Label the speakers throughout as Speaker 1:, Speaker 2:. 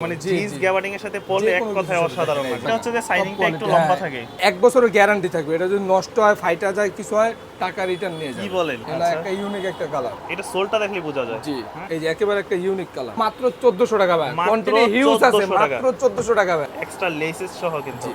Speaker 1: মানে jeans gabardine এর সাথে পরলে এক কথায় অসাধারণ এটা হচ্ছে যে সাইনিংটা একটু লম্বা
Speaker 2: হ্যাঁ।
Speaker 1: থাকে।
Speaker 2: এক বছরের গ্যারান্টি থাকবে। এটা যদি নষ্ট হয় ফাইটা যায় কিছু হয় টাকা রিটার্ন নিয়ে
Speaker 1: কি বলেন?
Speaker 2: এটা
Speaker 1: আচ্ছা।
Speaker 2: একটা ইউনিক একটা কালার
Speaker 1: এটা সোলটা দেখলে বোঝা যায়।
Speaker 2: জি। এই যে একেবারে একটা ইউনিক কালার মাত্র 1400 টাকা ভাই। কোয়ান্টিটি হিউজ আছে।
Speaker 1: 1400 টাকা।
Speaker 2: মাত্র 1400 টাকা ভাই।
Speaker 1: এক্সট্রা লেসেস সহ কিন্তু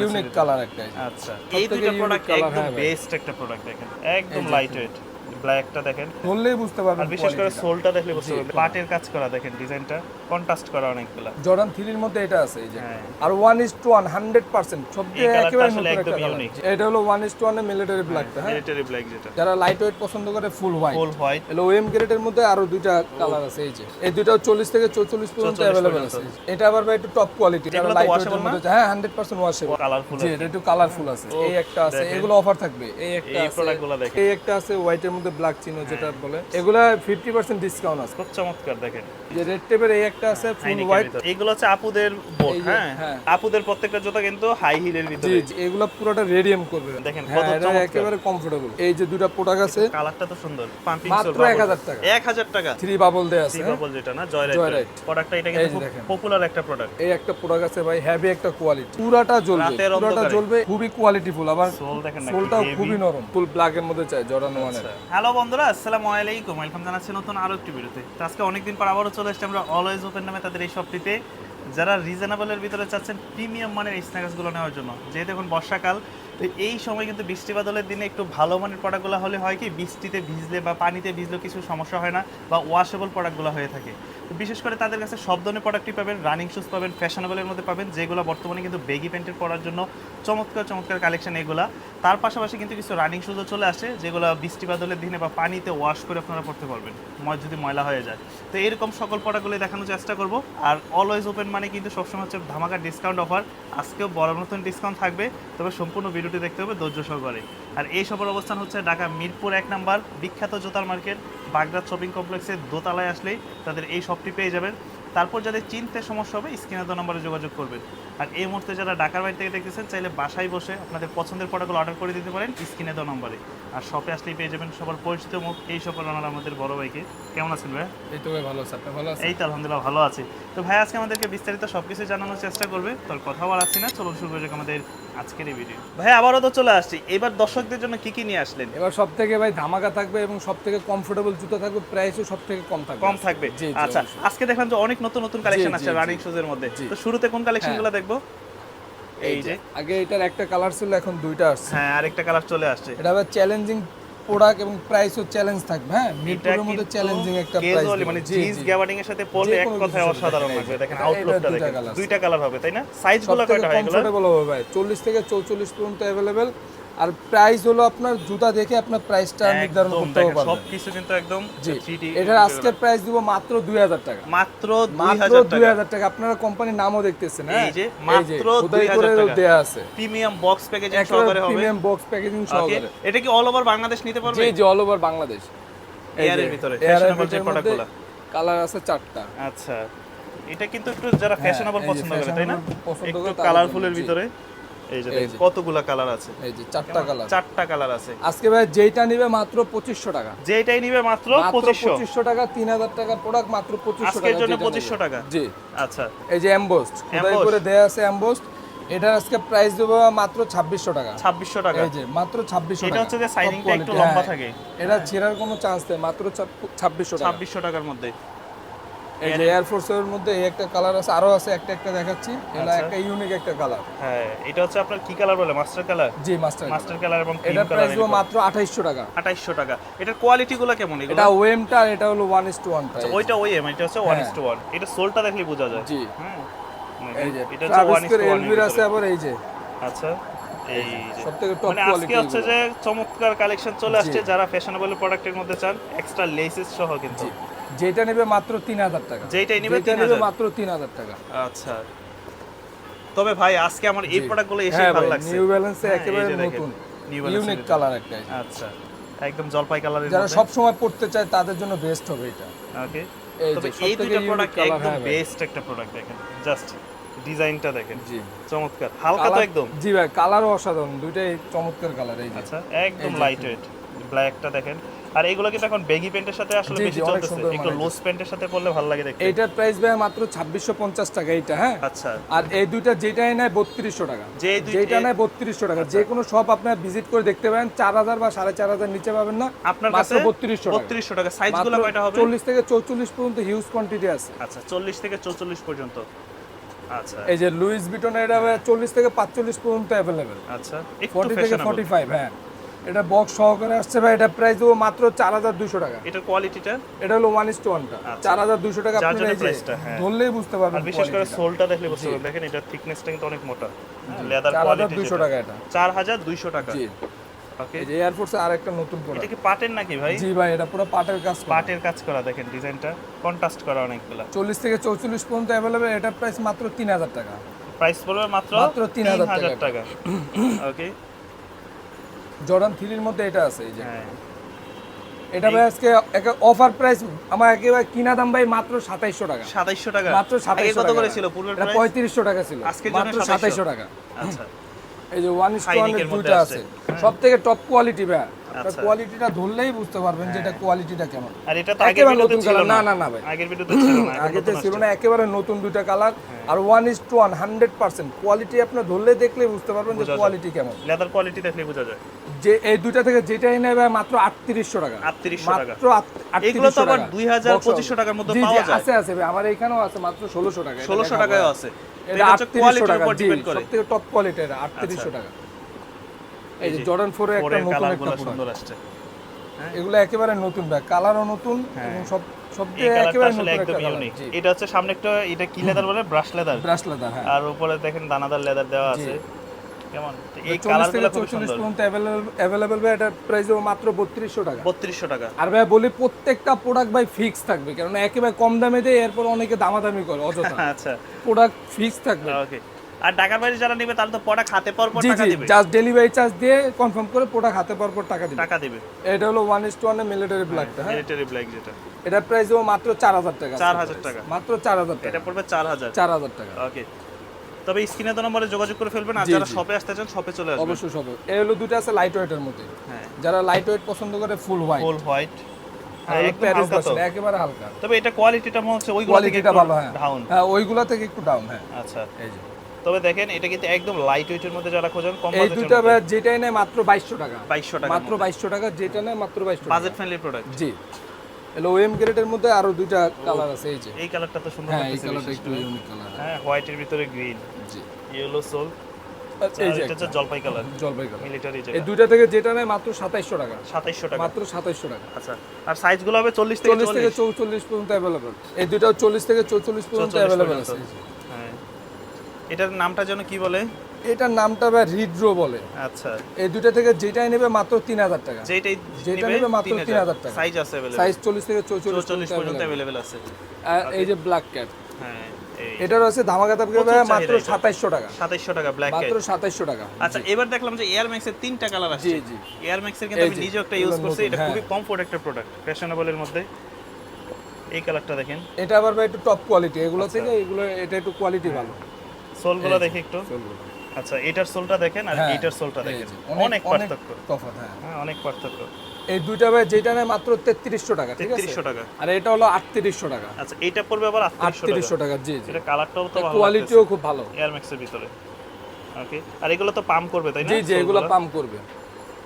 Speaker 2: ইউনিক কালার একটা।
Speaker 1: আচ্ছা। এই দুটো প্রোডাক্ট একদম
Speaker 2: হ্যাঁ
Speaker 1: বেস্ট একটা প্রোডাক্ট দেখেন। একদম লাইট ওয়েট ব্ল্যাকটা দেখেন
Speaker 2: ধরলেই বুঝতে পারবেন
Speaker 1: আর বিশেষ করে
Speaker 2: quality-টা।
Speaker 1: সোলটা দেখলে বুঝতে পারবেন পাটের কাজ করা দেখেন ডিজাইনটা কন্ট্রাস্ট করা অনেকগুলা
Speaker 2: জর্ডান 3 এর মধ্যে এটা আছে এই যে
Speaker 1: হ্যাঁ।
Speaker 2: আর 1 is to 1 100% সব
Speaker 1: এই
Speaker 2: দিয়ে
Speaker 1: colourটা
Speaker 2: একেবারে
Speaker 1: আসলে
Speaker 2: নতুন একটা
Speaker 1: একদম
Speaker 2: কালার
Speaker 1: unique।
Speaker 2: এটা হলো 1 is to 1 এর মিলিটারি ব্ল্যাকটা হ্যাঁ
Speaker 1: মিলিটারি ব্ল্যাক যেটা
Speaker 2: যারা লাইট ওয়েট পছন্দ করে ফুল হোয়াইট
Speaker 1: ফুল হোয়াইট
Speaker 2: এলো ওএম গ্রেডের মধ্যে আরো দুইটা কালার আছে এই যে এই দুইটাও 40 থেকে 44 পর্যন্ত
Speaker 1: 44
Speaker 2: अवेलेबल
Speaker 1: পর্যন্ত।
Speaker 2: আছে এটা আবার ভাই একটু টপ কোয়ালিটি যারা
Speaker 1: এগুলো তো
Speaker 2: লাইট
Speaker 1: washable
Speaker 2: ওয়েটের
Speaker 1: না?
Speaker 2: মধ্যে হ্যাঁ 100% ওয়াশেবল
Speaker 1: কালারফুল
Speaker 2: জি এটা একটু কালারফুল আছে এই একটা আছে
Speaker 1: দেখেন।
Speaker 2: এগুলো অফার থাকবে এই একটা
Speaker 1: এই
Speaker 2: আছে
Speaker 1: প্রোডাক্টগুলো দেখেন
Speaker 2: এই একটা আছে হোয়াইটের মধ্যে ব্ল্যাক চিহ্ন যেটা বলে এগুলা 50% ডিসকাউন্ট আছে।
Speaker 1: খুব চমৎকার দেখেন।
Speaker 2: যে রেড টেপের এই একটা আছে ফুল হোয়াইট
Speaker 1: এগুলো হচ্ছে আপুদের বোট হ্যাঁ?
Speaker 2: হ্যাঁ।
Speaker 1: আপুদের প্রত্যেকটা জুতা কিন্তু হাই হিলের ভিতরে।
Speaker 2: জি এগুলো পুরোটা রেডিয়াম করবে।
Speaker 1: দেখেন কত
Speaker 2: হ্যাঁ
Speaker 1: চমৎকার।
Speaker 2: একেবারে কমফোর্টেবল এই যে দুটো প্রোডাক্ট আছে
Speaker 1: কালারটা তো সুন্দর। পাম্পিং সোল মাত্র
Speaker 2: 1000 টাকা।
Speaker 1: 1000 টাকা।
Speaker 2: থ্রি বাবল দেয়া আছে হ্যাঁ?
Speaker 1: সিপাবল যেটা না জয়রাইট
Speaker 2: জয়রাইট।
Speaker 1: প্রোডাক্টটা এটা কিন্তু খুব পপুলার একটা প্রোডাক্ট
Speaker 2: এই একটা প্রোডাক্ট আছে ভাই হেভি একটা কোয়ালিটি পুরাটা জ্বলবে পুরাটা। জ্বলবে খুবই কোয়ালিটিফুল আবার
Speaker 1: সোল দেখেন না
Speaker 2: সোলটাও খুবই নরম। ফুল ব্ল্যাক এর মধ্যে চাই জর্ডান ওয়ানের।
Speaker 1: হ্যালো বন্ধুরা, আসসালামু আলাইকুম। ওয়েলকাম জানাচ্ছি নতুন আরও একটি ভিডিওতে। তো আজকে অনেকদিন পর আবারও চলে এসেছি আমরা অলওয়েজ ওপেন নামে তাদের এই শপটিতে। যারা রিজনেবলের ভিতরে চাচ্ছেন প্রিমিয়াম মানের স্ন্যাক্সগুলো নেওয়ার জন্য। যেহেতু এখন বর্ষাকাল, তো এই সময় কিন্তু বৃষ্টি বাদলের দিনে একটু ভালো মানের প্রোডাক্টগুলো হলে হয় কি, বৃষ্টিতে ভিজলে বা পানিতে ভিজলে কিছু সমস্যা হয় না বা ওয়াশেবল প্রোডাক্টগুলো হয়ে থাকে। তো বিশেষ করে তাদের কাছে সব ধরনের প্রোডাক্টই পাবেন রানিং শুজ পাবেন ফ্যাশনেবলের মধ্যে পাবেন, যেগুলো বর্তমানে কিন্তু বেগি প্যান্টের পরার জন্য চমৎকার চমৎকার কালেকশন এগুলা। তার পাশাপাশি কিন্তু কিছু রানিং শুজও চলে আসে, যেগুলো বৃষ্টি বাদলের দিনে বা পানিতে ওয়াশ করে আপনারা পড়তে পারবেন যদি ময়লা হয়ে যায়। তো এরকম সকল প্রোডাক্টগুলো দেখানোর চেষ্টা করব, আর অলওয়েজ ওপেন মানে কিন্তু সবসময় হচ্ছে ধামাকা ডিসকাউন্ট অফার আজকেও বড় মতন ডিসকাউন্ট থাকবে, তবে সম্পূর্ণ ভিডিওটি দেখতে হবে ধৈর্য সহকারে। আর এই সবের অবস্থান হচ্ছে ঢাকা মিরপুর এক নাম্বার, বিখ্যাত জোতার মার্কেট, বাগদাদ শপিং কমপ্লেক্সের দোতলায় আসলেই তাদের এই শপটি পেয়ে যাবেন। তারপর যাদের চিনতে সমস্যা হবে, স্ক্রিনে দু নম্বরে যোগাযোগ করবেন। আর এই মুহূর্তে যারা ঢাকার বাড়ি থেকে দেখতেছেন চাইলে বাসায় বসে আপনাদের পছন্দের প্রোডাক্টগুলো অর্ডার করে দিতে পারেন স্ক্রিনে দেওয়া নম্বরে। আর শপে আসলেই পেয়ে যাবেন সবার পরিচিত মুখ এই সফল রানার আমাদের বড় ভাইকে। কেমন আছেন ভাই
Speaker 2: এই তো ভাই ভালো আছে আপনি ভালো আছেন?
Speaker 1: এই তো আলহামদুলিল্লাহ ভালো আছি। তো ভাই আজকে আমাদেরকে বিস্তারিত সবকিছু জানানোর চেষ্টা করবে তোর কথা বলা আসছি না চলুন শুরু করে আমাদের আজকের এই ভিডিও ভাই আবারও তো চলে আসছি। এবার দর্শকদের জন্য কি কি নিয়ে আসলেন?
Speaker 2: এবার সব থেকে ভাই ধামাকা থাকবে এবং সব থেকে কমফোর্টেবল জুতো থাকবে প্রাইসও সব থেকে কম থাকবে।
Speaker 1: কম থাকবে। আচ্ছা আজকে দেখলাম যে অনেক নতুন নতুন কালেকশন আছে রানিং শুজের মধ্যে। তো শুরুতে কোন কালেকশনগুলো দেখবো এই যে
Speaker 2: আগে এটার একটা কালার ছিল এখন দুইটা আসছে
Speaker 1: হ্যাঁ আরেকটা কালার চলে আসছে
Speaker 2: এটা আবার চ্যালেঞ্জিং প্রোডাক্ট এবং প্রাইসও চ্যালেঞ্জ থাকবে হ্যাঁ মিরপুরের মধ্যে চ্যালেঞ্জিং একটা প্রাইস
Speaker 1: ক্যাজুয়ালি মানে জিন্স গ্যাবার্ডিং এর সাথে পরলে
Speaker 2: যে
Speaker 1: এক
Speaker 2: কোনো
Speaker 1: কথায়
Speaker 2: কিছুর
Speaker 1: অসাধারণ
Speaker 2: সাথে,
Speaker 1: লাগবে
Speaker 2: এই যে।
Speaker 1: দেখেন
Speaker 2: এটা
Speaker 1: আউটলুকটা
Speaker 2: দুইটা
Speaker 1: দেখেন
Speaker 2: colour আছে।
Speaker 1: দুইটা কালার হবে তাই না সাইজগুলো
Speaker 2: সবথেকে
Speaker 1: কয়টা হয় এগুলো
Speaker 2: কমফোর্টেবল হবে ভাই 40 থেকে 44 পর্যন্ত अवेलेबल আর প্রাইস হলো আপনার জুতা দেখে আপনার প্রাইসটা নির্ধারণ করতে
Speaker 1: দেখেন
Speaker 2: পারবেন
Speaker 1: সবকিছু কিন্তু একদম
Speaker 2: জি
Speaker 1: 3D
Speaker 2: এটার আজকে প্রাইস দিব মাত্র 2000 টাকা।
Speaker 1: মাত্র
Speaker 2: মাত্র
Speaker 1: 2000 টাকা।
Speaker 2: 2000 টাকা। আপনারা কোম্পানির নামও দেখতেছেন হ্যাঁ?
Speaker 1: এই যে, মাত্র
Speaker 2: খোদাই
Speaker 1: 2000
Speaker 2: করে
Speaker 1: টাকা।
Speaker 2: দেয়া আছে।
Speaker 1: প্রিমিয়াম বক্স প্যাকেজিং সহকারে হবে।
Speaker 2: প্রিমিয়াম বক্স প্যাকেজিং সহকারে।
Speaker 1: এটা কি অল ওভার বাংলাদেশ নিতে পারবে?
Speaker 2: জি জি অল ওভার বাংলাদেশ।
Speaker 1: এয়ারের ভিতরে ফ্যাশনেবল যে প্রোডাক্টগুলো
Speaker 2: কালার আছে চারটা।
Speaker 1: আচ্ছা এটা কিন্তু একটু যারা ফ্যাশনেবল পছন্দ করে তাই না? একটু
Speaker 2: তাদের
Speaker 1: কালারফুলের ভিতরে। এই যে
Speaker 2: এই
Speaker 1: দেখেন
Speaker 2: যে।
Speaker 1: কতগুলা কালার আছে?
Speaker 2: এই যে চারটা কালার।
Speaker 1: চারটা কালার আছে।
Speaker 2: আজকে ভাই যেইটা নিবে মাত্র 2500 টাকা।
Speaker 1: যেটাই নিবে মাত্র
Speaker 2: মাত্র
Speaker 1: পঁচিশশো।
Speaker 2: 2500 টাকা 3000 টাকা প্রোডাক্ট মাত্র 2500 টাকা
Speaker 1: আজকের জন্য
Speaker 2: যেটা
Speaker 1: পঁচিশশো
Speaker 2: নিবে।
Speaker 1: টাকা?
Speaker 2: জি।
Speaker 1: আচ্ছা।
Speaker 2: এই যে এমবোস্ট খোদাই করে দেয়া আছে এমবোস্ট এটার আজকে প্রাইস দেবো মাত্র 2600 টাকা।
Speaker 1: ছাব্বিশশো টাকা।
Speaker 2: এই যে মাত্র 2600
Speaker 1: এটা হচ্ছে যে সাইনিংটা একটু লম্বা
Speaker 2: হ্যাঁ।
Speaker 1: থাকে।
Speaker 2: এটা ছেঁড়ার কোনো চান্স নেই মাত্র 2600 টাকা।
Speaker 1: ছাব্বিশশো টাকার মধ্যে।
Speaker 2: এই যে এয়ার ফোর্সের মধ্যে এই একটা কালার আছে আরও আছে একটা একটা দেখাচ্ছি। এটা
Speaker 1: আচ্ছা।
Speaker 2: একটা ইউনিক একটা কালার
Speaker 1: হ্যাঁ এটা হচ্ছে আপনার কি কালার বলে? মাস্টার কালার
Speaker 2: জি মাস্টার
Speaker 1: মাস্টার কালার এবং
Speaker 2: এটা প্রাইস দেবো মাত্র 2800 টাকা।
Speaker 1: আঠাইশশো টাকা। এটার কোয়ালিটি গুলো কেমন? এগুলো?
Speaker 2: এটা ওএমটা আর এটা হলো 1 is to 1 প্রাইস
Speaker 1: ওইটা ওই এম এটা হচ্ছে ওয়ান ইস টু ওয়ান এটা সোলটা দেখলে বোঝা যায়।
Speaker 2: জি।
Speaker 1: হ্যাঁ
Speaker 2: এই যে
Speaker 1: এটা হচ্ছে ওয়ান ইস
Speaker 2: ট্রাভিস্কের
Speaker 1: টু ওয়ান
Speaker 2: এলভির আছে আবার এই যে।
Speaker 1: আচ্ছা এই
Speaker 2: সবথেকে টপ
Speaker 1: মানে আজকে হচ্ছে যে চমৎকার কালেকশন চলে আসছে যারা ফ্যাশনেবল প্রোডাক্টের মধ্যে চান এক্সট্রা লেসেস সহ কিন্তু।
Speaker 2: যেটা নেবে মাত্র 3000 টাকা।
Speaker 1: যেইটাই নিবে
Speaker 2: যেটা নেবে
Speaker 1: 3000
Speaker 2: মাত্র 3000 টাকা।
Speaker 1: আচ্ছা। তবে ভাই আজকে আমার এই প্রোডাক্টগুলো এসে
Speaker 2: হ্যাঁ
Speaker 1: ভালো লাগছে।
Speaker 2: নিউ ব্যালেন্সে
Speaker 1: হ্যাঁ,
Speaker 2: একেবারে নতুন ইউনিক কালার একটা
Speaker 1: আচ্ছা একদম জলপাই কালারের
Speaker 2: যারা সব সময় পড়তে চায় তাদের জন্য বেস্ট হবে এটা।
Speaker 1: ওকে
Speaker 2: এই
Speaker 1: তবে এই দুটো প্রোডাক্ট একদম
Speaker 2: হ্যাঁ
Speaker 1: বেস্ট একটা প্রোডাক্ট দেখেন। জাস্ট ডিজাইনটা দেখেন।
Speaker 2: জি।
Speaker 1: চমৎকার। হালকা তো একদম।
Speaker 2: জি ভাই কালারও অসাধারণ। দুইটাই চমৎকার কালার এই
Speaker 1: আচ্ছা একদম লাইট ওয়েট ব্ল্যাকটা দেখেন। আর এগুলো কিন্তু এখন বেগি প্যান্টের সাথে আসলে বেশি চলতেছে। একটু লুজ প্যান্টের সাথে পরলে ভালো লাগে দেখতে।
Speaker 2: এইটার প্রাইস ভাই মাত্র ছাব্বিশশো পঞ্চাশ টাকা এইটা হ্যাঁ?
Speaker 1: আচ্ছা।
Speaker 2: আর এই দুইটা যেটাই নেয় বত্রিশশো টাকা।
Speaker 1: যে
Speaker 2: যেটা নেয় বত্রিশশো টাকা। যে কোনো শপ আপনার ভিজিট করে দেখতে পারেন চার হাজার বা সাড়ে চার হাজার নিচে পাবেন না
Speaker 1: আপনার কাছে
Speaker 2: বত্রিশশো টাকা।
Speaker 1: বত্রিশশো টাকা। সাইজগুলো কয়টা হবে?
Speaker 2: চল্লিশ থেকে চৌচল্লিশ পর্যন্ত হিউজ কোয়ান্টিটি আছে।
Speaker 1: আচ্ছা চল্লিশ থেকে চৌচল্লিশ পর্যন্ত। আচ্ছা।
Speaker 2: এই যে লুইস বিটনের এটা চল্লিশ থেকে পাঁচচল্লিশ পর্যন্ত অ্যাভেলেবেল
Speaker 1: আচ্ছা একটু
Speaker 2: ফর্টি থেকে
Speaker 1: ফ্যাশনেবল
Speaker 2: ফর্টি ফাইভ হ্যাঁ। এটা বক্স সহকারে আসছে ভাই এটা প্রাইস দেবো মাত্র চার হাজার দুশো টাকা।
Speaker 1: এটার কোয়ালিটিটা
Speaker 2: এটা হলো ওয়ান ইস টু ওয়ানটা। চার হাজার দুশো টাকা
Speaker 1: price-টা, হ্যাঁ।
Speaker 2: ধরলেই বুঝতে পারবেন
Speaker 1: বিশেষ করে। সোলটা দেখলে বুঝতে পারবেন। দেখেন এটার থিকনেসটা কিন্তু অনেক মোটা। লেদার কোয়ালিটি
Speaker 2: দুশো টাকা এটা।
Speaker 1: চার হাজার দুইশো টাকা।
Speaker 2: জি। এয়ারফোর্সে আর একটা নতুন
Speaker 1: এটা কি পাটের নাকি ভাই?
Speaker 2: জি ভাই এটা পুরো পাটের কাজ
Speaker 1: পাটের কাজ করা দেখেন ডিজাইনটা। কন্ট্রাস্ট করা অনেকগুলা।
Speaker 2: থেকে চৌচল্লিশ পর্যন্ত অ্যাভেলেবেল এটার প্রাইস মাত্র তিন হাজার টাকা।
Speaker 1: প্রাইস পড়বে মাত্র
Speaker 2: মাত্র 3000
Speaker 1: হাজার টাকা। ওকে
Speaker 2: জর্ডান থ্রির মধ্যে এটা আছে এই যে।
Speaker 1: হ্যাঁ।
Speaker 2: এটা ভাই আজকে অফার প্রাইস আমার একেবারে কিনা দাম ভাই মাত্র সাতাইশশো টাকা।
Speaker 1: সাতাইশশো টাকা?
Speaker 2: মাত্র
Speaker 1: আগে
Speaker 2: সাতাইশশো
Speaker 1: কত
Speaker 2: টাকা।
Speaker 1: করে ছিল? পূর্বের
Speaker 2: এটা
Speaker 1: প্রাইস
Speaker 2: পঁয়ত্রিশশো টাকা ছিল।
Speaker 1: আজকে
Speaker 2: মাত্র
Speaker 1: 2700
Speaker 2: সাতাইশশো টাকা।
Speaker 1: আচ্ছা।
Speaker 2: এই যে ওয়ান ইস টু
Speaker 1: High-neck এর মধ্যে
Speaker 2: দুইটা
Speaker 1: আছে।
Speaker 2: সব থেকে টপ কোয়ালিটি ভাই।
Speaker 1: আচ্ছা।
Speaker 2: কোয়ালিটিটা ধরলেই বুঝতে পারবেন যে এটা কোয়ালিটিটা কেমন।
Speaker 1: আর এটা তো আগের ভিডিওতে ছিল না।
Speaker 2: না না ভাই।
Speaker 1: আগের ভিডিওতে ছিল না। এখন
Speaker 2: আগে তো ছিল না। একেবারে নতুন দুইটা colour R one is to one hundred percent quality আপনি ধরলে দেখলে বুঝতে পারবেন যে কোয়ালিটি কেমন।
Speaker 1: লেদার কোয়ালিটি দেখলে বোঝা যায়।
Speaker 2: যে এই দুইটা থেকে যেটাই নেবে মাত্র আটত্রিশশো টাকা।
Speaker 1: 3800 টাকা।
Speaker 2: মাত্র
Speaker 1: এগুলো তো আবার
Speaker 2: টাকা।
Speaker 1: 2000
Speaker 2: Box
Speaker 1: 2500
Speaker 2: হবে।
Speaker 1: টাকার মধ্যে পাওয়া যায়।
Speaker 2: আছে আছে ভাই। আমার এখানেও আছে মাত্র ষোলোশো টাকা।
Speaker 1: ষোলোশো টাকায় আছে।
Speaker 2: এটা
Speaker 1: এটা
Speaker 2: আটত্রিশশো টাকা জি সব থেকে টপ কোয়ালিটি এটা আটত্রিশশো টাকা। এই যে জর্ডান ফোরে একটা নতুন একটা
Speaker 1: সুন্দর আসছে।
Speaker 2: এগুলো একেবারে নতুন ব্যাগ কালারও নতুন এবং সব সব একেবারে নতুন
Speaker 1: একদম ইউনিক এটা হচ্ছে সামনে একটা এটা কি লেদার বলে? ব্রাশ লেদার
Speaker 2: ব্রাশ লেদার হ্যাঁ।
Speaker 1: আর উপরে দেখেন দানাদার লেদার দেওয়া আছে। কেমন? এই কালারগুলো খুব সুন্দর।
Speaker 2: পর্যন্ত অ্যাভেলেবেল ভাই এটার প্রাইস মাত্র বত্রিশশো টাকা।
Speaker 1: বত্রিশশো টাকা।
Speaker 2: আর ভাই বলি প্রত্যেকটা প্রোডাক্ট ভাই ফিক্স থাকবে কারণ একেবারে কম দামে দেয় এরপর অনেকে দামাদামি করে অযথা।
Speaker 1: আচ্ছা।
Speaker 2: প্রোডাক্ট ফিক্স থাকবে।
Speaker 1: ওকে আর ঢাকার বাইরে যারা নেবে তারা তো পড়া খাতে পর পর টাকা দিবে।
Speaker 2: জাস্ট ডেলিভারি চার্জ দিয়ে কনফার্ম করে প্রোডাক্ট হাতে পাওয়ার পর টাকা দিবে।
Speaker 1: টাকা দিবে।
Speaker 2: এটা হলো one is to one military ব্ল্যাকটা হ্যাঁ
Speaker 1: মিলিটারি ব্ল্যাক যেটা।
Speaker 2: এটার প্রাইস দেবো মাত্র চার হাজার টাকা।
Speaker 1: চার হাজার টাকা।
Speaker 2: মাত্র চার হাজার টাকা।
Speaker 1: এটা পড়বে চার হাজার।
Speaker 2: চার হাজার টাকা।
Speaker 1: ওকে তবে স্ক্রিনে তো নম্বরে যোগাযোগ করে ফেলবেন আর যারা শপে আসতে চান শপে চলে আসবেন।
Speaker 2: অবশ্যই সব এই হলো দুটো আছে লাইট ওয়েটের মধ্যে।
Speaker 1: হ্যাঁ।
Speaker 2: যারা লাইট ওয়েট পছন্দ করে ফুল হোয়াইট
Speaker 1: ফুল হোয়াইট হ্যাঁ
Speaker 2: একেবারে হালকা।
Speaker 1: তবে এটা কোয়ালিটিটা মনে হচ্ছে ওইগুলো থেকে
Speaker 2: হ্যাঁ।
Speaker 1: ডাউন
Speaker 2: হ্যাঁ ওইগুলা থেকে একটু ডাউন হ্যাঁ।
Speaker 1: আচ্ছা।
Speaker 2: এই যে।
Speaker 1: তবে দেখেন এটা কিন্তু একদম লাইট ওয়েটের মধ্যে যারা খোঁজেন কম
Speaker 2: এই ভাই যেটাই নেয় মাত্র বাইশশো টাকা।
Speaker 1: বাইশশো টাকা
Speaker 2: মাত্র বাইশশো টাকা যেটা নেয় মাত্র বাইশশো টাকা।
Speaker 1: বাজেট ফ্রেন্ডলি প্রোডাক্ট
Speaker 2: জি। এলো ওএম গ্রেডের মধ্যে আরও দুইটা কালার আছে এই যে।
Speaker 1: এই কালারটা তো সুন্দর
Speaker 2: হ্যাঁ এই কালারটা একটু ইউনিক কালার
Speaker 1: হ্যাঁ হোয়াইটের ভিতরে গ্রিন আচ্ছা, এটার নামটা যেন কি বলে?
Speaker 2: এটার নামটা বা রিড্রো বলে।
Speaker 1: আচ্ছা।
Speaker 2: এই দুটা থেকে যেটাই নেবে মাত্র তিন হাজার টাকা। যেটা নেবে মাত্র তিন হাজার টাকা।
Speaker 1: সাইজ
Speaker 2: চল্লিশ থেকে চৌচল্লিশ
Speaker 1: আছে।
Speaker 2: আর এই যে ব্ল্যাক ক্যাপ
Speaker 1: হ্যাঁ।
Speaker 2: এটার আছে ধামাকা দাম
Speaker 1: প্রচুর
Speaker 2: মাত্র
Speaker 1: চাহিদা এটা।
Speaker 2: সাতাইশশো টাকা।
Speaker 1: সাতাইশশো টাকা ব্ল্যাক
Speaker 2: মাত্র সাতাইশশো টাকা।
Speaker 1: আচ্ছা এবার দেখলাম যে এয়ার ম্যাক্সের তিনটা কালার আসছে।
Speaker 2: জি জি।
Speaker 1: এয়ার ম্যাক্সের কিন্তু আমি
Speaker 2: যে,
Speaker 1: নিজেও একটা ইউজ করছি। এটা
Speaker 2: হ্যাঁ।
Speaker 1: খুবই কমফোর্ট একটা প্রোডাক্ট ফ্যাশনেবলের মধ্যে। এই কালারটা দেখেন।
Speaker 2: এটা আবার ভাই একটু টপ কোয়ালিটি এগুলো
Speaker 1: আচ্ছা।
Speaker 2: থেকে এগুলো এটা একটু কোয়ালিটি ভালো।
Speaker 1: সোলগুলো দেখি একটু। আচ্ছা এটার সোলটা দেখেন আর
Speaker 2: হ্যাঁ,
Speaker 1: এইটার সোলটা দেখেন। অনেক পার্থক্য।
Speaker 2: তফাৎ হ্যাঁ।
Speaker 1: হ্যাঁ অনেক পার্থক্য।
Speaker 2: এই দুইটা ভাই যেটা নেয় মাত্র তেত্রিশশো টাকা ঠিক আছে?
Speaker 1: টাকা।
Speaker 2: আর এটা হলো আটত্রিশশো টাকা।
Speaker 1: আচ্ছা এটা পড়বে আবার আটত্রিশশো টাকা।
Speaker 2: জি
Speaker 1: এটা কালারটাও তো ভালো
Speaker 2: কোয়ালিটিও খুব ভালো।
Speaker 1: এয়ার ম্যাক্সের ভিতরে। ওকে আর এগুলো তো পাম্প করবে তাই না?
Speaker 2: জি জি এগুলো পাম্প করবে।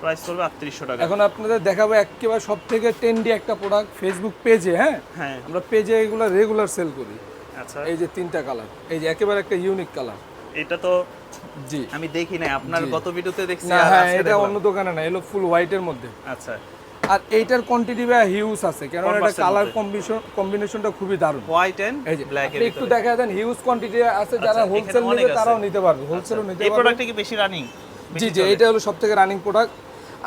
Speaker 1: প্রাইস পড়বে আটত্রিশশো টাকা।
Speaker 2: এখন আপনাদের দেখাবো একেবারে সব থেকে ট্রেন্ডি একটা প্রোডাক্ট ফেসবুক পেজে হ্যাঁ?
Speaker 1: হ্যাঁ।
Speaker 2: আমরা পেজে এগুলো রেগুলার সেল করি।
Speaker 1: আচ্ছা।
Speaker 2: এই যে তিনটা কালার এই যে একেবারে একটা ইউনিক কালার
Speaker 1: এটা তো
Speaker 2: জি।
Speaker 1: আমি দেখি নাই। আপনার গত ভিডিওতে দেখছি
Speaker 2: হ্যাঁ এটা অন্য দোকানে না এলো ফুল হোয়াইটের মধ্যে।
Speaker 1: আচ্ছা।
Speaker 2: আর এইটার কোয়ান্টিটি ভাই হিউজ আছে কারণ এটা কালার কম্বিনেশন কম্বিনেশনটা খুবই দারুণ।
Speaker 1: হোয়াইট এন্ড ব্ল্যাক
Speaker 2: এর একটু দেখা দেন হিউজ কোয়ান্টিটি আছে যারা
Speaker 1: আচ্ছা,
Speaker 2: হোলসেল
Speaker 1: অনেক
Speaker 2: নেবে
Speaker 1: আছে।
Speaker 2: তারাও নিতে পারবে হোলসেলও নিতে পারবে
Speaker 1: এই
Speaker 2: প্রোডাক্টে
Speaker 1: প্রোডাক্টটা কি বেশি রানিং
Speaker 2: জি জি এটা হলো সবথেকে রানিং প্রোডাক্ট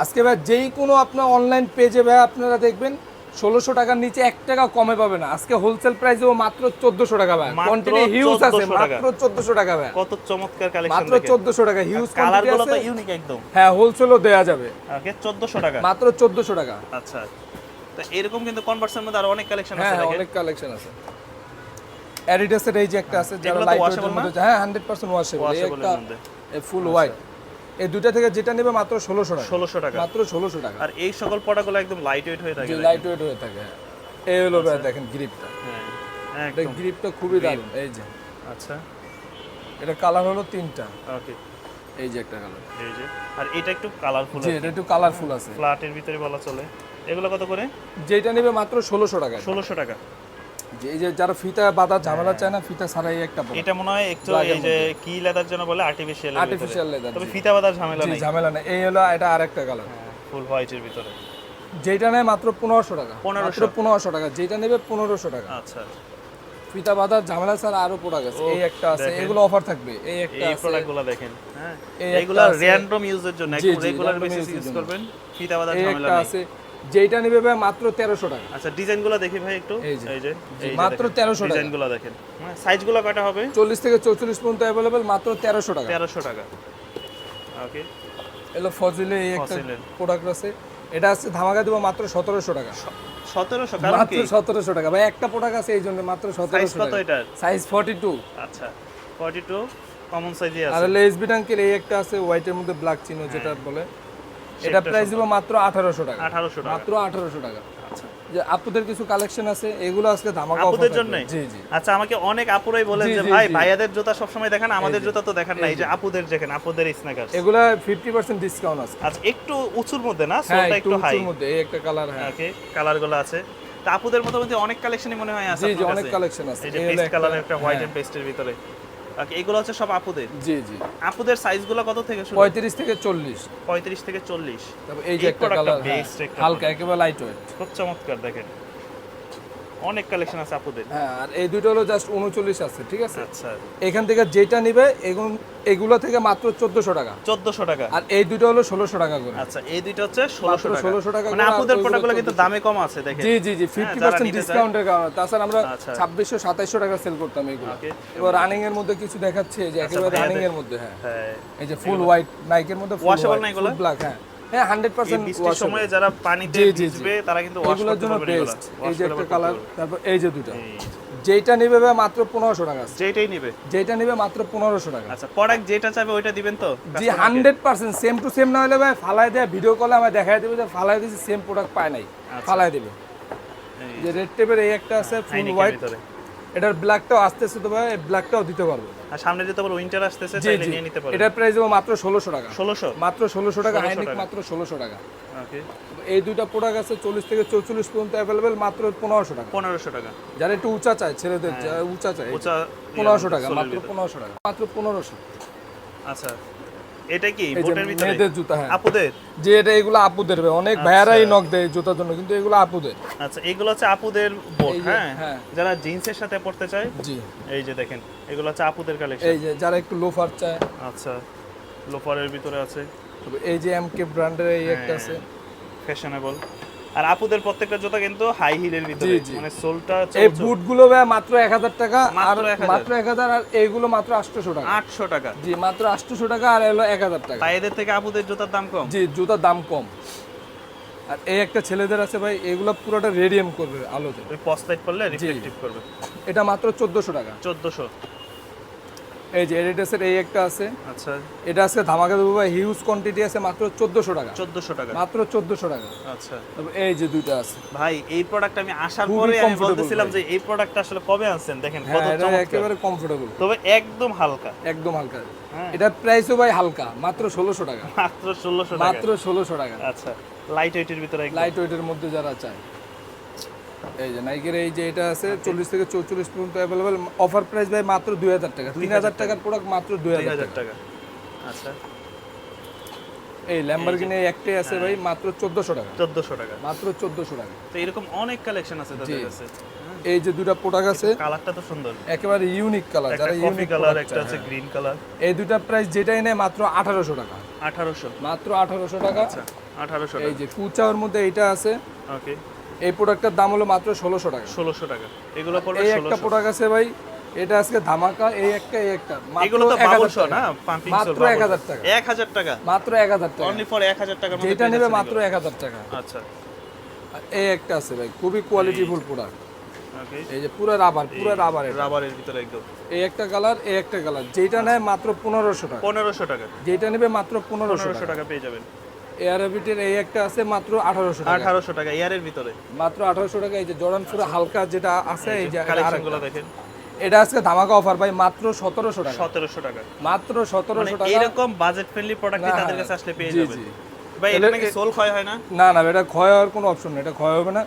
Speaker 2: আজকে ভাই যেই কোনো আপনার অনলাইন পেজে ভাই আপনারা দেখবেন ষোলোশো টাকার নিচে এক টাকা কমে পাবে না। আজকে হোলসেল প্রাইসেও মাত্র চোদ্দশো টাকা ভাই। কোয়ান্টিটি হিউজ আছে মাত্র চোদ্দশো টাকা ভাই।
Speaker 1: কত চমৎকার কালেকশন
Speaker 2: মাত্র চোদ্দশো টাকা হিউজ
Speaker 1: কালারগুলো তো ইউনিক একদম।
Speaker 2: হ্যাঁ হোলসেলও দেওয়া যাবে।
Speaker 1: ওকে 1400 টাকা।
Speaker 2: মাত্র চোদ্দশো টাকা।
Speaker 1: আচ্ছা। তো এরকম কিন্তু কনভার্সের মধ্যে আরও অনেক কালেকশন আছে
Speaker 2: হ্যাঁ অনেক কালেকশন আছে। অ্যাডিডাসের এই যে একটা আছে যারা লাইট ওয়েটের মধ্যে হ্যাঁ হান্ড্রেড পার্সেন্ট ওয়াশেবল এই একটা ফুল হোয়াইট এই দুইটা থেকে যেটা নেবে মাত্র ষোলোশো টাকা।
Speaker 1: ষোলোশো টাকা।
Speaker 2: মাত্র ষোলোশো টাকা।
Speaker 1: আর এই সকল প্রোডাক্টগুলো একদম লাইট ওয়েট হয়ে থাকে
Speaker 2: লাইট ওয়েট হয়ে থাকে হ্যাঁ। এই হলো দেখেন গ্রিপটা
Speaker 1: হ্যাঁ
Speaker 2: গ্রিপটা খুবই দারুণ এই যে।
Speaker 1: আচ্ছা।
Speaker 2: এটা কালার হলো তিনটা।
Speaker 1: ওকে
Speaker 2: এই যে একটা কালার
Speaker 1: এই যে। আর এটা একটু কালারফুল
Speaker 2: যে এটা একটু কালারফুল আছে।
Speaker 1: ফ্ল্যাটের ভিতরে বলা চলে। এগুলো কত করে?
Speaker 2: যেটা নেবে মাত্র ষোলোশো টাকা।
Speaker 1: ষোলোশো টাকা।
Speaker 2: এই যে যারা ফিতা বাঁধা ঝামেলা চায় না ফিতা ছাড়াই একটা
Speaker 1: এটা মনে হয় একটু এই যে কি লেদার জন্য বলে আর্টিফিশিয়াল
Speaker 2: আর্টিফিশিয়াল লেদার
Speaker 1: তবে ফিতা বাঁধার ঝামেলা নেই।
Speaker 2: ঝামেলা নেই। এই হলো এটা আরেকটা কালার
Speaker 1: ফুল হোয়াইটের ভিতরে।
Speaker 2: যেটা নেয় মাত্র পনেরোশো টাকা।
Speaker 1: 1500
Speaker 2: মাত্র পনেরোশো। টাকা। যেটা নেবে পনেরোশো টাকা।
Speaker 1: আচ্ছা
Speaker 2: ফিতা বাঁধার ঝামেলা ছাড়া আরও প্রোডাক্ট আছে। এই একটা আছে। এগুলো অফার থাকবে। এই একটা
Speaker 1: এই প্রোডাক্টগুলো দেখেন। হ্যাঁ
Speaker 2: এই
Speaker 1: এইগুলো র্যান্ডম ইউজের জন্য। রেগুলার বেসিস ইউজ করবেন। ফিতা বাঁধার ঝামেলা
Speaker 2: আছে। যেটা নেবে ভাই মাত্র তেরোশো টাকা।
Speaker 1: আচ্ছা ডিজাইনগুলো দেখি ভাই একটু।
Speaker 2: এই যে। মাত্র 1300 টাকা।
Speaker 1: ডিজাইনগুলো দেখেন। হ্যাঁ সাইজগুলো কয়টা হবে?
Speaker 2: চল্লিশ থেকে চৌচল্লিশ পর্যন্ত অ্যাভেলেবেল মাত্র তেরোশো টাকা।
Speaker 1: তেরোশো টাকা। ওকে
Speaker 2: এলো ফজিলে এই একটা প্রোডাক্ট আছে। এটা আছে ধামাকা দিব মাত্র সতেরোশো টাকা।
Speaker 1: সতেরোশো কারণ
Speaker 2: মাত্র
Speaker 1: কি?
Speaker 2: সতেরোশো টাকা। ভাই একটা প্রোডাক্ট আছে এই জন্য মাত্র
Speaker 1: সাইজ
Speaker 2: সতেরোশো
Speaker 1: কত এটার?
Speaker 2: সাইজ ফর্টি টু
Speaker 1: আচ্ছা ফর্টি টু কমন সাইজে আছে।
Speaker 2: হলো এসবি ট্যাঙ্কের এই একটা আছে হোয়াইটের মধ্যে ব্ল্যাক চিহ্ন যেটা বলে। এটা প্রাইস দিব মাত্র আঠারোশো টাকা।
Speaker 1: আঠারোশো টাকা।
Speaker 2: মাত্র আঠারোশো টাকা।
Speaker 1: আচ্ছা
Speaker 2: যে আপুদের কিছু কালেকশন আছে এগুলো আজকে ধামাকা
Speaker 1: আপুদের। জন্যই?
Speaker 2: জি জি।
Speaker 1: আচ্ছা আমাকে অনেক আপুরাই বলেন যে ভাই ভাইয়াদের জুতা সবসময় দেখান আমাদের জুতা তো দেখান না। এই যে আপুদের দেখেন আপুদের স্ন্যাকার্স
Speaker 2: এগুলা ফিফটি পার্সেন্ট ডিসকাউন্ট আছে।
Speaker 1: আচ্ছা একটু উঁচুর মধ্যে না?
Speaker 2: হ্যাঁ
Speaker 1: সোলটা
Speaker 2: একটু
Speaker 1: হাই
Speaker 2: উঁচুর মধ্যে এই একটা কালার হ্যাঁ।
Speaker 1: ওকে কালারগুলো আছে। তা আপুদের মোটামুটি অনেক কালেকশনই মনে হয় আছে
Speaker 2: জি জি অনেক কালেকশন আছে।
Speaker 1: এই যে পেস্ট কালারের একটা হোয়াইট
Speaker 2: হ্যাঁ,
Speaker 1: এন্ড পেস্টের ভিতরে। ওকে এগুলো হচ্ছে সব আপুদের?
Speaker 2: জি জি।
Speaker 1: আপুদের সাইজগুলো কত থেকে শুরু?
Speaker 2: পঁয়ত্রিশ থেকে চল্লিশ।
Speaker 1: পঁয়ত্রিশ থেকে চল্লিশ।
Speaker 2: তারপর এই যে একটা কালার হালকা একেবারে লাইট ওয়েট
Speaker 1: খুব চমৎকার দেখেন। অনেক কালেকশন আছে আপুদের।
Speaker 2: হ্যাঁ আর এই দুটো হলো জাস্ট উনচল্লিশ আছে ঠিক আছে?
Speaker 1: আচ্ছা।
Speaker 2: এখান থেকে যেটা নিবে এগুলো এগুলো থেকে মাত্র চোদ্দশো টাকা।
Speaker 1: চোদ্দশো টাকা।
Speaker 2: আর এই দুটো হলো ষোলোশো টাকা করে।
Speaker 1: আচ্ছা এই দুইটা হচ্ছে ষোলোশো
Speaker 2: 1600 টাকা।
Speaker 1: মানে আপুদের প্রোডাক্টগুলো কিন্তু দামে কম আছে দেখেন।
Speaker 2: জি জি জি ফিফটি পার্সেন্ট ডিসকাউন্টের কারণে তাছাড়া আমরা
Speaker 1: আচ্ছা।
Speaker 2: ছাব্বিশশো সাতাইশশো টাকা সেল করতাম এগুলো। এবার রানিং এর মধ্যে কিছু দেখাচ্ছে যে একেবারে রানিং এর মধ্যে হ্যাঁ।
Speaker 1: হ্যাঁ
Speaker 2: এই যে ফুল হোয়াইট নাইকের মধ্যে? ফুল ব্ল্যাক হ্যাঁ। হ্যাঁ হান্ড্রেড
Speaker 1: এই
Speaker 2: পার্সেন্ট
Speaker 1: বৃষ্টির সময়ে যারা পানিতে। ভিজবে তারা কিন্তু ওয়াশ করতে
Speaker 2: জন্য বেস্ট এই যে একটা কালার তারপর এই যে দুটো যেটা নেবে ভাই মাত্র পনেরোশো টাকা
Speaker 1: যেটাই নিবে।
Speaker 2: যেটা নেবে মাত্র পনেরোশো টাকা।
Speaker 1: আচ্ছা প্রোডাক্ট যেটা চাইবে ওইটা দিবেন তো
Speaker 2: জি hundred percent same to same না হলে ভাই ফালাই দেয় ভিডিও কলে আমার দেখাই দেবে যে ফালাই দিয়েছি সেম প্রোডাক্ট পায় নাই।
Speaker 1: আচ্ছা।
Speaker 2: ফালাই দেবে।
Speaker 1: এই
Speaker 2: যে রেড টেপের এই একটা আছে ফুল হোয়াইট এটার ব্ল্যাকটাও আসতেছে তো ভাই ব্ল্যাকটাও দিতে পারব।
Speaker 1: আর সামনে যেতে পারো উইন্টার আসতেছে
Speaker 2: তাহলে
Speaker 1: নিয়ে নিতে পারো
Speaker 2: এটার প্রাইস দেবো মাত্র ষোলোশো টাকা।
Speaker 1: ষোলোশো?
Speaker 2: মাত্র ষোলোশো টাকা
Speaker 1: 1600
Speaker 2: হাইনিক মাত্র ষোলোশো টাকা।
Speaker 1: ওকে
Speaker 2: এই দুইটা প্রোডাক্ট আছে চল্লিশ থেকে চৌচল্লিশ পর্যন্ত অ্যাভেলেবেল মাত্র পনেরোশো টাকা।
Speaker 1: পনেরোশো টাকা।
Speaker 2: যারা একটু উঁচা চায় ছেলেদের উঁচা চায়
Speaker 1: উঁচা
Speaker 2: পনেরোশো টাকা মাত্র
Speaker 1: ভিতরে।
Speaker 2: পনেরোশো টাকা। মাত্র পনেরোশো।
Speaker 1: আচ্ছা। এটা কি? বোটের ভিতরে?
Speaker 2: মেয়েদের জুতা হ্যাঁ।
Speaker 1: আপুদের?
Speaker 2: যে এটা এগুলো আপুদের। অনেক ভাইয়ারাই নক দেয় জুতার জন্য কিন্তু এগুলো আপুদের।
Speaker 1: আচ্ছা এগুলো হচ্ছে আপুদের বোট হ্যাঁ?
Speaker 2: হ্যাঁ।
Speaker 1: যারা জিন্সের সাথে পড়তে চায়?
Speaker 2: জি।
Speaker 1: এই যে দেখেন এগুলো হচ্ছে আপুদের কালেকশন
Speaker 2: এই যে যারা একটু লোফার চায়।
Speaker 1: আচ্ছা লোফারের ভিতরে আছে।
Speaker 2: তবে এই যে এম কে ব্র্যান্ডের এই একটা আছে।
Speaker 1: ফ্যাশনেবল আর আপুদের প্রত্যেকটা জুতা কিন্তু হাই হিলের ভিতরে। মানে সোলটা
Speaker 2: এই বুটগুলো ভাই মাত্র এক হাজার টাকা আর
Speaker 1: মাত্র 1000
Speaker 2: এক হাজার আর এইগুলো মাত্র আটশোশো টাকা।
Speaker 1: আটশো টাকা।
Speaker 2: জি মাত্র আটশোশো টাকা আর এলো এক হাজার টাকা।
Speaker 1: তাই এদের থেকে আপুদের জুতার দাম কম?
Speaker 2: জি জুতার দাম কম। আর এই একটা ছেলেদের আছে ভাই এগুলো পুরোটা রেডিয়াম করবে আলোতে।
Speaker 1: ওই পস লাইট করলে রিফ্লেকটিভ করবে।
Speaker 2: এটা মাত্র চোদ্দোশো টাকা।
Speaker 1: চোদ্দোশো।
Speaker 2: এই যে এডিটাসের এই একটা আছে।
Speaker 1: আচ্ছা।
Speaker 2: এটা আজকে ধামাকা দেবো ভাই হিউজ কোয়ান্টিটি আছে মাত্র টাকা।
Speaker 1: টাকা।
Speaker 2: মাত্র টাকা।
Speaker 1: আচ্ছা।
Speaker 2: তবে এই যে দুইটা আছে।
Speaker 1: ভাই এই প্রোডাক্ট আমি আসার পরে আমি বলতেছিলাম যে এই প্রোডাক্টটা আসলে কবে আনছেন? দেখেন কত
Speaker 2: হ্যাঁ এটা
Speaker 1: চমৎকার।
Speaker 2: একেবারে কমফোর্টেবল
Speaker 1: তবে একদম হালকা।
Speaker 2: একদম হালকা।
Speaker 1: হ্যাঁ।
Speaker 2: এটার প্রাইসও ভাই হালকা মাত্র ষোলোশো টাকা।
Speaker 1: মাত্র ষোলোশো টাকা।
Speaker 2: মাত্র টাকা।
Speaker 1: আচ্ছা। লাইট ওয়েটের ভিতরে।
Speaker 2: লাইট ওয়েটের মধ্যে যারা চায়। এই যে নাইকের এই যে এটা আছে চল্লিশ থেকে চৌচল্লিশ পর্যন্ত অ্যাভেলেবেল অফার প্রাইস ভাই মাত্র দুই হাজার টাকা। তিন হাজার টাকার প্রোডাক্ট মাত্র দুই হাজার টাকা।
Speaker 1: আচ্ছা।
Speaker 2: এই ল্যাম্বারগিনি একটাই আছে ভাই মাত্র চোদ্দোশো টাকা।
Speaker 1: চোদ্দোশো টাকা।
Speaker 2: মাত্র চোদ্দোশো টাকা।
Speaker 1: তো এরকম অনেক কালেকশন আছে তাদের কাছে।
Speaker 2: এই যে দুটা প্রোডাক্ট আছে
Speaker 1: কালারটা তো সুন্দর।
Speaker 2: একেবারে ইউনিক কালার যারা ইউনিক
Speaker 1: কালার একটা আছে গ্রিন কালার
Speaker 2: এই দুটা প্রাইস যেটাই নেয় মাত্র আঠারোশো টাকা।
Speaker 1: আঠারোশো।
Speaker 2: মাত্র আঠারোশো টাকা।
Speaker 1: আচ্ছা আঠারোশো
Speaker 2: এই যে কুচাওয়ার মধ্যে এটা আছে।
Speaker 1: ওকে
Speaker 2: এই প্রোডাক্টের দাম হলো মাত্র ষোলোশো টাকা।
Speaker 1: ষোলোশো টাকা। এগুলো পড়বে
Speaker 2: এই একটা প্রোডাক্ট আছে ভাই এটা আজকে ধামাকা এই একটা এই একটা।
Speaker 1: এগুলো তো
Speaker 2: 1000
Speaker 1: বাবুল শো
Speaker 2: টাকা।
Speaker 1: না? পাম্পিং
Speaker 2: মাত্র এক হাজার টাকা।
Speaker 1: এক হাজার টাকা?
Speaker 2: মাত্র এক হাজার টাকা।
Speaker 1: অনলি ফর এক হাজার টাকার মধ্যে পেয়ে
Speaker 2: নেবে মাত্র
Speaker 1: এগুলো।
Speaker 2: এক হাজার টাকা।
Speaker 1: আচ্ছা।
Speaker 2: আর এই একটা আছে ভাই খুবই কোয়ালিটিফুল প্রোডাক্ট
Speaker 1: ওকে
Speaker 2: এই যে পুরো রাবার পুরো রাবার এটা
Speaker 1: রাবারের ভিতরে একদম।
Speaker 2: এই একটা কালার এই একটা কালার যেটা নেয় মাত্র পনেরোশো টাকা।
Speaker 1: পনেরোশো টাকা।
Speaker 2: যেটা নেবে মাত্র পনেরোশো
Speaker 1: পনেরোশো
Speaker 2: টাকা।
Speaker 1: টাকা পেয়ে যাবেন।
Speaker 2: এয়ারবিটের এই একটা আছে মাত্র আঠারোশো টাকা।
Speaker 1: আঠারোশো টাকা ইয়ারের ভিতরে।
Speaker 2: মাত্র আঠারোশো টাকা এই যে জর্ডান পুরো হালকা যেটা আছে এই যে
Speaker 1: কালেকশন
Speaker 2: আরেকটা।
Speaker 1: গুলো দেখেন।
Speaker 2: এটা আজকে ধামাকা অফার ভাই মাত্র সতেরোশো টাকা।
Speaker 1: সতেরোশো টাকা।
Speaker 2: মাত্র
Speaker 1: মানে
Speaker 2: সতেরোশো টাকা।
Speaker 1: এইরকম বাজেট ফ্রেন্ডলি প্রোডাক্টই তাদের কাছে আসলে পেয়ে যাবেন। ভাই এটা নাকি সোল ক্ষয় হয় না?
Speaker 2: না না এটা ক্ষয় হওয়ার কোনো অপশন নেই এটা ক্ষয় হবে না।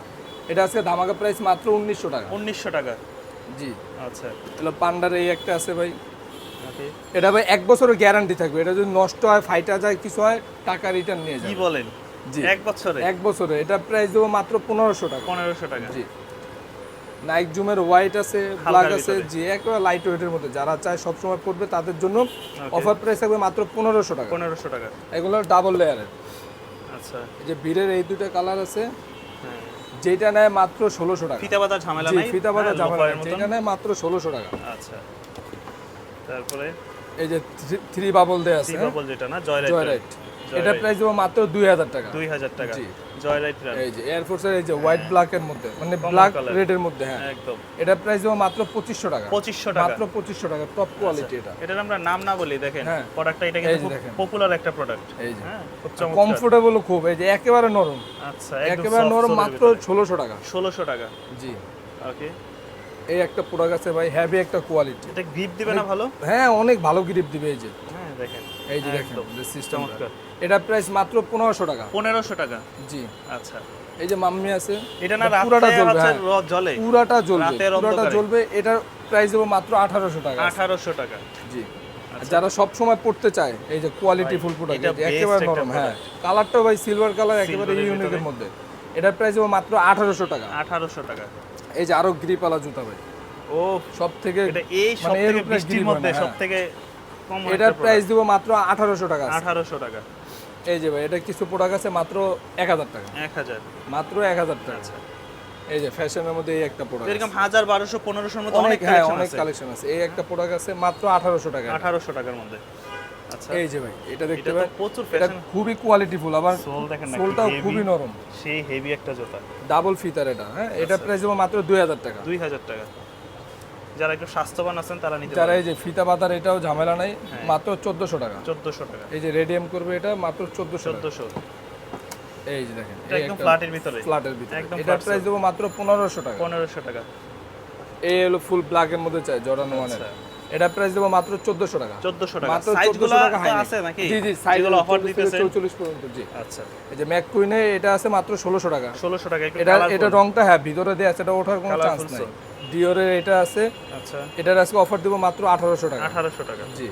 Speaker 2: এটা আজকে ধামাকা প্রাইস মাত্র উনিশশো টাকা।
Speaker 1: উনিশশো টাকা।
Speaker 2: জি।
Speaker 1: আচ্ছা।
Speaker 2: এগুলো পান্ডার এই একটা আছে ভাই।
Speaker 1: ওকে।
Speaker 2: এটা ভাই এক বছরের গ্যারান্টি থাকবে। এটা যদি নষ্ট হয় ফাইটা যায় কিছু হয় টাকা রিটার্ন নিয়ে
Speaker 1: কি বলেন?
Speaker 2: জি।
Speaker 1: এক বছরে?
Speaker 2: এক বছরে। এটা প্রাইস দেবো মাত্র পনেরোশো টাকা।
Speaker 1: পনেরোশো টাকা।
Speaker 2: জি। নাইক জুমের হোয়াইট আছে ব্ল্যাক আছে জি একেবারে লাইট ওয়েটের মধ্যে। যারা চায় সবসময় পড়বে তাদের জন্য অফার প্রাইস থাকবে মাত্র পনেরোশো টাকা।
Speaker 1: পনেরোশো টাকা।
Speaker 2: এগুলো ডাবল লেয়ারের
Speaker 1: আচ্ছা।
Speaker 2: এই যে বীরের এই দুটো কালার আছে
Speaker 1: হ্যাঁ।
Speaker 2: যেটা নেয় মাত্র ষোলোশো টাকা।
Speaker 1: ফিতা বাঁধা ঝামেলা নাই?
Speaker 2: ফিতা বাঁধা
Speaker 1: হ্যাঁ,
Speaker 2: ঝামেলা। যেটা নেয় মাত্র ষোলোশো টাকা।
Speaker 1: আচ্ছা। তারপরে
Speaker 2: এই যে থ্রি বাবল দেয়া আছে
Speaker 1: সি বাবল যেটা না? জয়
Speaker 2: জয়
Speaker 1: রাইট
Speaker 2: রাইট এটা প্রাইস দেবো মাত্র দুই হাজার টাকা।
Speaker 1: দুই হাজার টাকা।
Speaker 2: জি।
Speaker 1: জয়
Speaker 2: এই যে এয়ারফোর্সের এই যে হোয়াইট ব্ল্যাক এর মধ্যে মানে ব্ল্যাক
Speaker 1: colour।
Speaker 2: রেড এর মধ্যে হ্যাঁ।
Speaker 1: একদম।
Speaker 2: এটা প্রাইস দেবো মাত্র পঁচিশশো টাকা।
Speaker 1: পঁচিশশো টাকা।
Speaker 2: মাত্র পঁচিশশো টাকা টপ কোয়ালিটি এটা।
Speaker 1: এটার আমরা নাম না বলি দেখেন
Speaker 2: হ্যাঁ।
Speaker 1: প্রোডাক্টটা এটা
Speaker 2: এই
Speaker 1: কিন্তু পপুলার একটা প্রোডাক্ট
Speaker 2: এই যে।
Speaker 1: হ্যাঁ খুব
Speaker 2: কমফোর্টেবল খুব এই যে একেবারে নরম।
Speaker 1: আচ্ছা
Speaker 2: একেবারে নরম মাত্র ষোলোশো টাকা।
Speaker 1: ষোলোশো টাকা।
Speaker 2: জি।
Speaker 1: ওকে
Speaker 2: এই একটা প্রোডাক্ট আছে ভাই হ্যাভি একটা কোয়ালিটি
Speaker 1: এটা গ্রিপ দিবে না ভালো?
Speaker 2: হ্যাঁ অনেক ভালো গ্রিপ দিবে এই যে।
Speaker 1: হ্যাঁ দেখেন।
Speaker 2: এই যে দেখেন। সিস্টেম এটা প্রাইস মাত্র পনেরোশো টাকা।
Speaker 1: পনেরোশো টাকা?
Speaker 2: জি।
Speaker 1: আচ্ছা।
Speaker 2: এই যে মাম্মি আছে
Speaker 1: এটা না
Speaker 2: পুরাটা জ্বলবে, হ্যাঁ।
Speaker 1: জ্বলে?
Speaker 2: পুরাটা জ্বলবে পুরাটা জ্বলবে এটার প্রাইস দেবো মাত্র আঠারোশো টাকা।
Speaker 1: আঠারোশো টাকা।
Speaker 2: জি। যারা সব সময় পড়তে চায় এই যে কোয়ালিটি ফুল প্রোডাক্ট
Speaker 1: এটা
Speaker 2: একেবারে নরম হ্যাঁ। কালারটা ভাই সিলভার কালার একেবারে ইউনিকের মধ্যে। এটার প্রাইস দেবো মাত্র আঠারোশো টাকা।
Speaker 1: আঠারোশো টাকা।
Speaker 2: এই যে আরও গ্রিপালা জুতা ভাই।
Speaker 1: ও
Speaker 2: সব থেকে
Speaker 1: এটা এই সব
Speaker 2: মানে
Speaker 1: থেকে বৃষ্টির মধ্যে সব। থেকে কম
Speaker 2: এটার প্রাইস দিব মাত্র আঠারোশো টাকা
Speaker 1: আঠারোশো টাকা।
Speaker 2: এই যে ভাই এটা কিছু প্রোডাক্ট আছে মাত্র এক হাজার টাকা।
Speaker 1: এক হাজার।
Speaker 2: মাত্র এক হাজার টাকা। এই যে ফ্যাশনের মধ্যে এই একটা প্রোডাক্ট
Speaker 1: এরকম হাজার বারোশো পনেরোশোর মধ্যে
Speaker 2: অনেক
Speaker 1: অনেক
Speaker 2: হ্যাঁ
Speaker 1: কালেকশন
Speaker 2: অনেক
Speaker 1: আছে।
Speaker 2: কালেকশন আছে। এই একটা প্রোডাক্ট আছে মাত্র আঠারোশো টাকা।
Speaker 1: আঠারোশো টাকার মধ্যে। আচ্ছা
Speaker 2: এই যে ভাই এটা দেখতে পাবেন
Speaker 1: প্রচুর
Speaker 2: এটা খুবই কোয়ালিটিফুল আবার
Speaker 1: সোল দেখেন না
Speaker 2: সোলটাও খুবই নরম।
Speaker 1: সেই হেভি একটা জুতা।
Speaker 2: ডাবল ফিতার এটা হ্যাঁ? এটা
Speaker 1: আচ্ছা।
Speaker 2: প্রাইস দেবো মাত্র দুই হাজার টাকা।
Speaker 1: দুই হাজার টাকা। যারা একটু স্বাস্থ্যবান আছেন তারা নিতে
Speaker 2: যারা এই যে ফিতা বাতার এটাও ঝামেলা নাই
Speaker 1: হ্যাঁ।
Speaker 2: মাত্র চোদ্দশো টাকা।
Speaker 1: চোদ্দশো টাকা।
Speaker 2: এই যে রেডিয়াম করবে এটা মাত্র চোদ্দশো টাকা।
Speaker 1: চোদ্দশো।
Speaker 2: এই যে দেখেন
Speaker 1: একদম ফ্ল্যাটের ভিতরে।
Speaker 2: ফ্ল্যাটের ভিতরে। এটা প্রাইস দেবো মাত্র পনেরোশো টাকা।
Speaker 1: পনেরোশো টাকা।
Speaker 2: এই হলো ফুল ব্ল্যাক এর মধ্যে চাই জর্ডান ওয়ানের
Speaker 1: আচ্ছা।
Speaker 2: এটা প্রাইস দেবো মাত্র চোদ্দশো টাকা।
Speaker 1: চোদ্দশো টাকা।
Speaker 2: মাত্র
Speaker 1: সাইজগুলো
Speaker 2: চোদ্দশো টাকা
Speaker 1: আছে নাকি?
Speaker 2: জি জি সাইজ
Speaker 1: অফার দিতেছে
Speaker 2: চৌচল্লিশ পর্যন্ত জি।
Speaker 1: আচ্ছা।
Speaker 2: এই যে ম্যাক কুইনে এটা আছে মাত্র ষোলোশো টাকা।
Speaker 1: ষোলোশো টাকা
Speaker 2: এটা এটা রংটা হ্যাঁ ভিতরে দেওয়া আছে এটা ওঠার কোনো চান্স নাই। ডিওরের এটা আছে।
Speaker 1: আচ্ছা।
Speaker 2: এটার আজকে অফার দেবো মাত্র আঠারোশো টাকা।
Speaker 1: আঠারোশো টাকা।
Speaker 2: জি।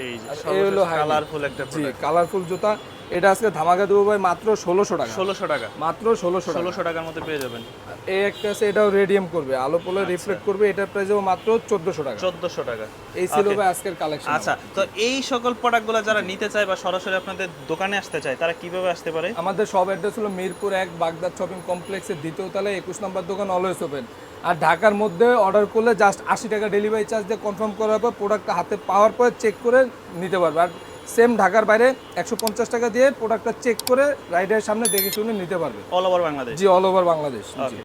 Speaker 1: এই
Speaker 2: হলো
Speaker 1: কালারফুল একটা
Speaker 2: জি কালারফুল জুতা। এটা আজকে ধামাকা দেবো ভাই মাত্র ষোলোশো টাকা।
Speaker 1: ষোলোশো টাকা।
Speaker 2: মাত্র ষোলোশো
Speaker 1: ষোলোশো টাকার মধ্যে পেয়ে যাবেন।
Speaker 2: এই একটা আছে এটাও রেডিয়াম করবে। আলো পোলে
Speaker 1: আচ্ছা।
Speaker 2: রিফ্লেক্ট করবে এটার প্রাইস দেবো মাত্র চোদ্দশো টাকা।
Speaker 1: চোদ্দশো টাকা।
Speaker 2: এই ছিল ভাই আজকের কালেকশন
Speaker 1: আচ্ছা তো এই সকল প্রোডাক্টগুলো যারা নিতে চায় বা সরাসরি আপনাদের দোকানে আসতে চায় তারা কীভাবে আসতে পারে?
Speaker 2: আমাদের সব অ্যাড্রেস হলো মিরপুর এক বাগদাদ শপিং কমপ্লেক্সের দ্বিতীয় তলায় একুশ নম্বর দোকান অলওয়েজ ওপেন আর ঢাকার মধ্যে অর্ডার করলে জাস্ট আশি টাকা ডেলিভারি চার্জ দিয়ে কনফার্ম করার পর প্রোডাক্টটা হাতে পাওয়ার পর চেক করে নিতে পারবে। আর সেম ঢাকার বাইরে একশো পঞ্চাশ টাকা দিয়ে প্রোডাক্টটা চেক করে রাইডারের সামনে দেখে শুনে নিতে পারবে।
Speaker 1: অল ওভার বাংলাদেশ
Speaker 2: জি অল ওভার বাংলাদেশ